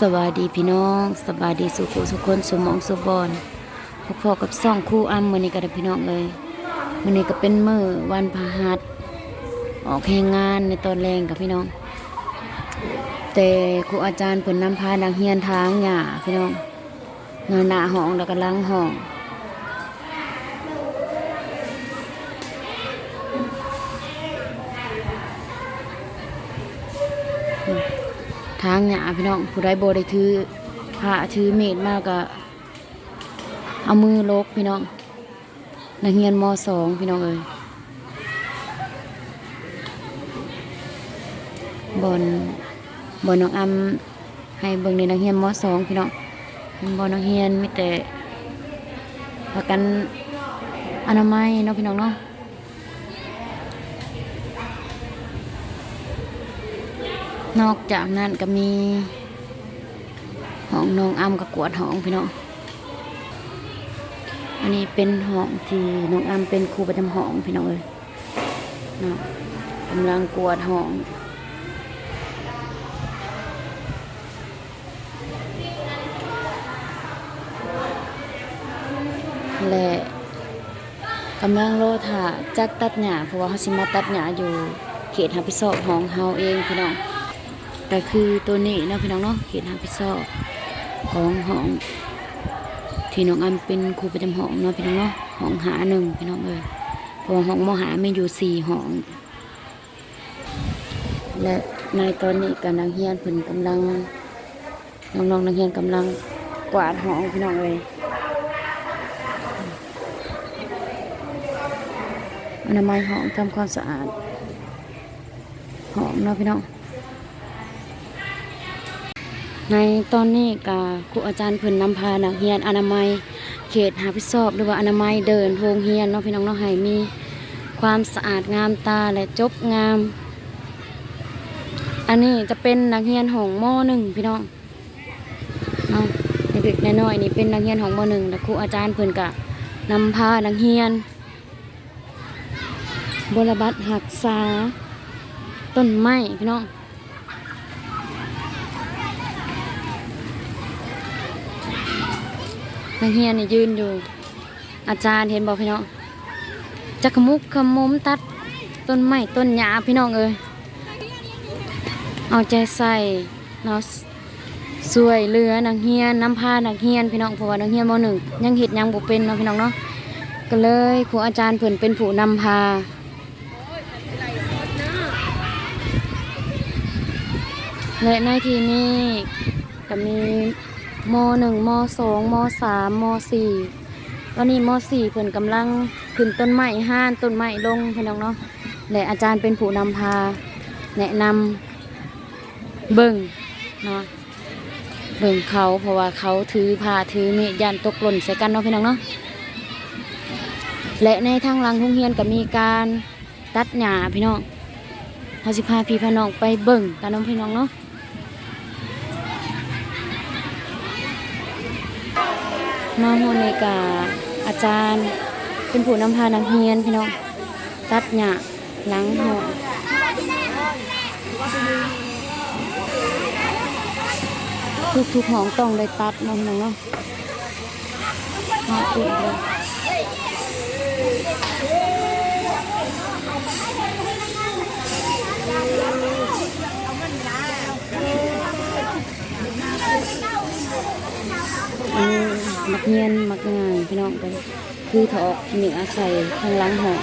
สวัสดีพี่น้องสวัสดีสุขุสุคนสมองสุบอนพบพอกับซ่องคู่อ้ำมือนี้ก็ได้พี่น้องเลยมือนี้ก็เป็นมือวันพหัสออกแข่งงานในตอนแรงกับพี่น้อง แต่ครูอาจารย์เพิ่นนำพานักเรียนทางหญ้าพี่น้องงานหน้าห้องแล้วก็ล้างห้อง ทางหยาพี่น้องผู้ใดบ่ได้ถือผ้าถือเมดมากก็เอามือลกพี่น้องนักเรียนมสองพี่น้องเอ้ยบอนบอนน้องอำให้เบิ่งในนักเรียนมสองพี่น้องบอนนักเรียนมีแต่พากันอนามัยเนาะพี่น้องเนาะ นอกจากนั้นก็มีห้องนองอ้ำกับกวดห้องพี่น้องอันนี้เป็นห้องที่น้องอ้ำเป็นครูประจำห้องพี่น้องเลยเนาะกำลังกวดห้องและกำลังโลถ่าจักตัดหญ้าเพราะว่าเขาสิมาตัดหญ้าอยู่เขตรับผิดชอบของเฮาเองพี่น้อง ก็คือตัวนี้เนาะพี่น้องเนาะเขตรับผิดชอบของห้องที่น้องอำเป็นครูประจำห้องเนาะพี่น้องเนาะห้องหาหนึ่งพี่น้องเอ้ยเพราะห้องมหาไมีอยู่สี่ห้อง และในตอนนี้กำลังเฮียนเพิ่นกำลังน้องๆนักเรียนกำลังกวาดห้องพี่น้องเอ้ยอนามัยห้องทำความสะอาดห้องเนาะพี่น้อง ในตอนนี้กาครูอาจารย์เพิ่นนำพานักเรียนอนามัย เขตหาพิดชอบหรือว่าอนามัยเดินโรงเรียนเนาะพี่น้องเนาะให้มีความสะอาดงามตาและจบงาม อันนี้จะเป็นนักเรียนของมหนึ่งพี่น้องเนาะเด็กๆน้อยๆนี่เป็นนักเรียนของมหนึ่งแล้วครูอาจารย์เพิ่นกะนำพานักเรียนบรบัตหักษาต้นไม้พี่น้อง นักเรียนนี่ยืนอยู่ อาจารย์เห็นบอกพี่น้องจะขมุกขมุมตัดต้นไม้ต้นหญ้าพี่น้องเอ้ยเอาใจใส่เนาะสวยเรือนักเรียนน้ำพานักเรียนพี่น้องเพราะว่านักเรียนมหนึ่งยังเห็ดยังบ่เป็นเนาะพี่น้องเนาะก็เลยครูอาจารย์เพิ่นเป็นผู้นำพาและในที่นี้ก็มี มหนึ่งมสองมสามมสี่ตอนนี้มสี่เพิ่นกำลังขึ้นต้นไม้ห้านต้นไม้ลงพี่น้องเนาะและอาจารย์เป็นผู้นำพา แนะนำเบิ่งเนาะเบิ่งเขาเพราะว่าเขาถือพาถือมีดยันตกหล่นใส่กันเนาะพี่น้องเนาะและในทางหลังโรงเรียนก็มีการตัดหญ้าพี่น้องเขาสิพาพี่พาน้องไปเบิ่งกันเน้องพี่น้องเนาะ มาโฮเนกาอาจารย์ เป็นผู้นำพานักเรียนพี่น้องตัดหญ้าหลังหอทุกทุกห้องต้องได้ตัดน้องเนาะหอติดเลยนนี้มัก เงียนมักงานพี่น้องไปคือถอดเหนือใส่ข้างหลังหอ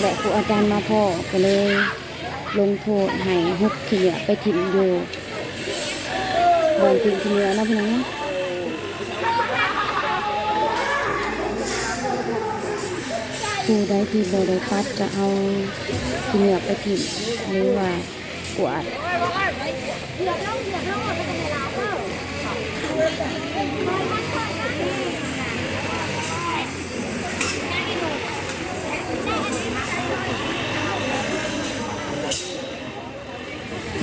และครูอาจารย์มาพ่อก็เลย ลงโทษให้ฮุบขี้เหนือไปถิ่มอยู่บอนถิ่มขี้เหนือนะพี่น้องเนาะผู้ที่บได้ตัดจะเอาขี้เหนือไปถิ่มหรือว่ากวาด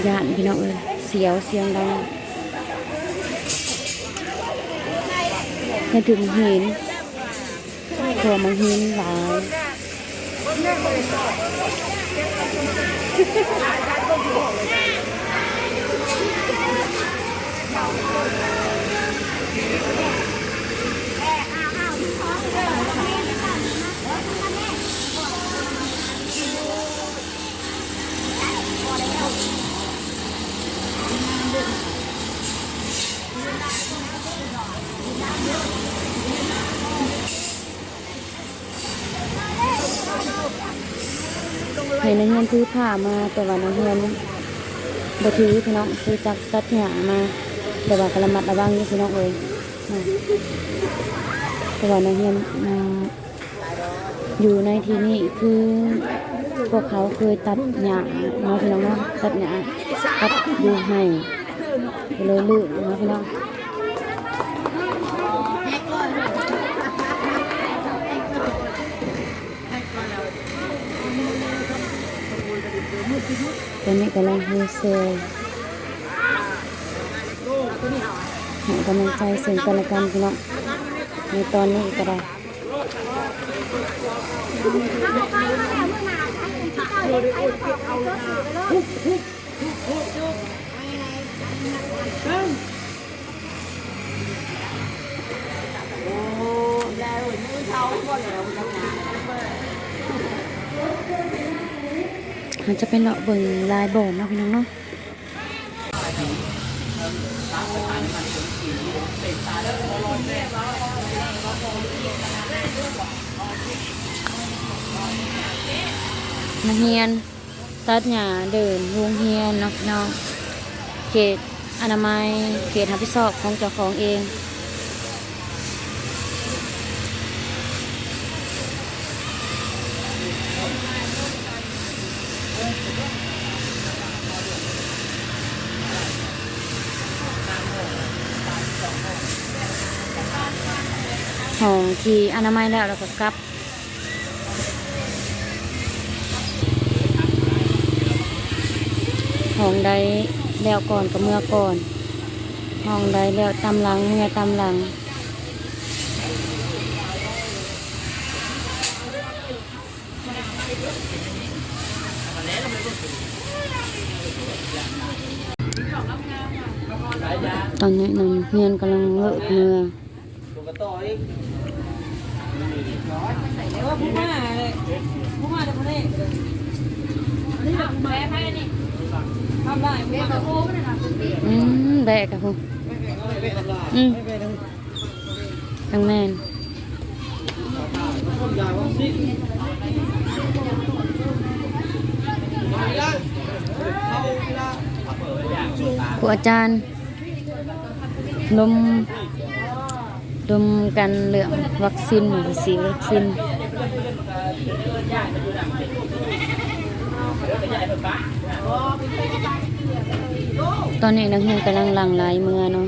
ย่านพี่น้องเอ้ยเสียวเสียงดังให้ถึงหินพอมาหินหลาย ให้นักเรียนถือผ้ามาแต่ว่านักเรียนบ่ถือพี่น้องคือจักจัดหยามา แต่ว่ากระมัดระวังอยู่พี่น้องเอ้ยแต่ว่านักเรียนอยู่ในที่นี้คือพวกเขาเคยตัดหญ้าเนาะพี่น้องเนาะตัดหญ้าตัดอยู่ให้เลยลื่นเนาะพี่น้อง ตอนนี้กำลังเฮเซลให้กำลังใจซึ่งกันละกันพี่น้องในตอนนี้ก็ได้โอ้แล้วมัันจะเป็นเลาะเบิ่งลายโบนเนาะพี่น้องเนาะนักเรียน ตัดหญ้าเดินโรงเรียนเนาะพี่น้อง เขตอนามัย เขตรับผิดชอบของเจ้าของเอง ห้องทีอนามัยแล้วเราก็กลับห้องใดแล้วก่อนก็เมื่อก่อนห้องใดแล้วตำหลังเมื่อตำหลัง ตอนนี้นันเฮียนกำลังเลิกเมื่อผู้มาเลยผู้มาจะพูดได้นี่แบบแม่ให้นี่ทำได้ผู้มาโอ้ไม่ได้ทำอืมแบกอะพูอืมทังแมนครูอาจารย์ ลมดมกันเรื่องวัคซีนหรือสีวัคซีนตอนนี้นักเรียนกำลังหลังไหลเมือเนาะ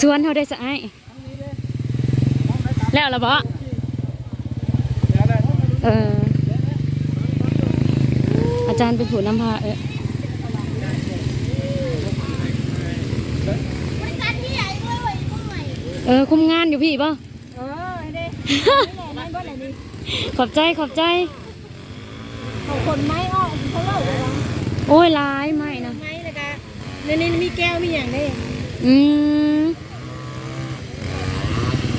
สวนเขาได้สะไอายแล้วละบ่เออ อาจารย์เป็นผู้นำพาเออเออ คุมงานอยู่พี่ป่ะเออเด้ไม่บ่ไหนนี่ขอบใจขอบใจเขาคนไม้ออกเขาเล่าโอ้ยร้ายไม่ ในนี้มีแก้วมีอย่างนี้อืม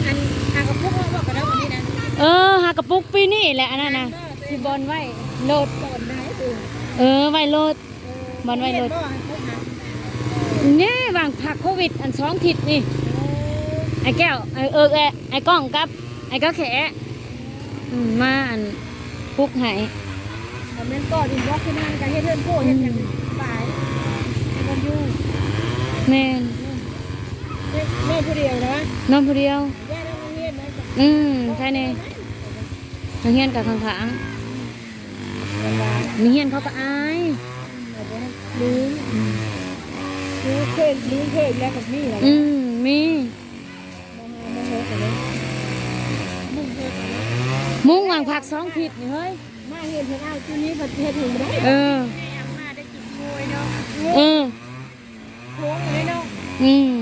อันทางกับพวกเขาบอกกันแล้ววันนี้นะเออหากระปุกปีนี่แหละอันนั้นนะสิบอลไว้โลดก่อนได้คือเออไว้โลดบอลไว้โลดเนี่ยวางผักโควิด อันสองทิศนี่ไอ้แก้วไอ้เอิกแอะไอ้ก้องกับ ไอ้ก็แขะอืมมาอันปุกให้แต่เมนก่อนอินบ็อกซ์ที่นั่นก็เฮ็ดเรื่องโก้เฮ็ดอย่าง ยู่แม่แม่ผู้เดียวนะน้องผู้เดียวย่าน้องเงียบนะอืมใช่เนี่ยน้งเฮียนกับข้างขางน้อเฮียนเขาก็อายรู้รู้เคยรู้เคยแล้วกับมี่อืมมีมุ้งวางผักสองผิดเฮ้ยมาเห็นเห็นเอาตัวนี้ประเทศถึงได้เออมาได้กินกวยเนาะเออ วงเลยเนาะอืม